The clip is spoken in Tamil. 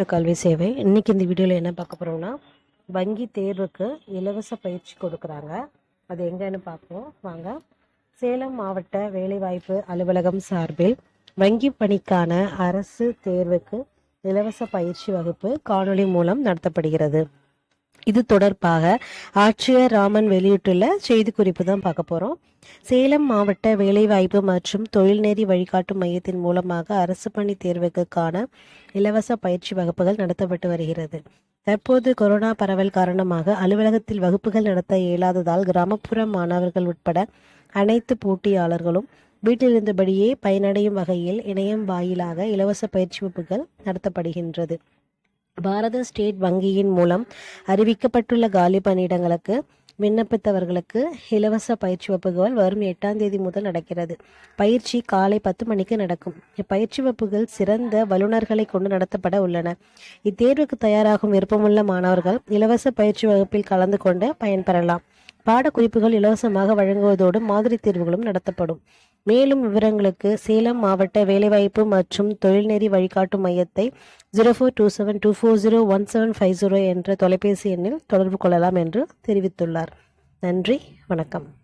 கல்வி சேவை. இன்னைக்கு இந்த வீடியோவில் என்ன பார்க்க போகிறோம்னா வங்கி தேர்வுக்கு இலவச பயிற்சி கொடுக்குறாங்க. அது எங்கன்னு பார்ப்போம். வாங்க. சேலம் மாவட்ட வேலைவாய்ப்பு அலுவலகம் சார்பில் வங்கி பணிக்கான அரசு தேர்வுக்கு இலவச பயிற்சி வகுப்பு காணொளி மூலம் நடத்தப்படுகிறது. இது தொடர்பாக ஆட்சியர் ராமன் வெளியிட்டுள்ள செய்திக்குறிப்பு தான் பார்க்க போகிறோம் சேலம் மாவட்ட வேலைவாய்ப்பு மற்றும் தொழில்நெறி வழிகாட்டு மையத்தின் மூலமாக அரசு பணி தேர்வுக்கான இலவச பயிற்சி வகுப்புகள் நடத்தப்பட்டு வருகிறது. தற்போது கொரோனா பரவல் காரணமாக அலுவலகத்தில் வகுப்புகள் நடத்த இயலாததால் கிராமப்புற மாணவர்கள் உட்பட அனைத்து போட்டியாளர்களும் வீட்டிலிருந்தபடியே பயனடையும் வகையில் இணையம் வாயிலாக இலவச பயிற்சி வகுப்புகள் நடத்தப்படுகின்றது. பாரத ஸ்டேட் வங்கியின் மூலம் அறிவிக்கப்பட்டுள்ள காலி பணியிடங்களுக்கு விண்ணப்பித்தவர்களுக்கு இலவச பயிற்சி வகுப்புகள் வரும் எட்டாம் தேதி முதல் நடக்கிறது. பயிற்சி காலை பத்து மணிக்கு நடக்கும். இப்பயிற்சி வகுப்புகள் சிறந்த வல்லுநர்களை கொண்டு நடத்தப்பட உள்ளன. இத்தேர்வுக்கு தயாராகும் விருப்பமுள்ள மாணவர்கள் இலவச பயிற்சி வகுப்பில் கலந்து கொண்டு பயன்பெறலாம். பாடக்குறிப்புகள் இலவசமாக வழங்குவதோடு மாதிரி தேர்வுகளும் நடத்தப்படும். மேலும் விவரங்களுக்கு சேலம் மாவட்ட வேலைவாய்ப்பு மற்றும் தொழில்நெறி வழிகாட்டு மையத்தை zero four two seven two four zero one seven five zero என்ற தொலைபேசி எண்ணில் தொடர்பு கொள்ளலாம் என்று தெரிவித்துள்ளார். நன்றி வணக்கம்.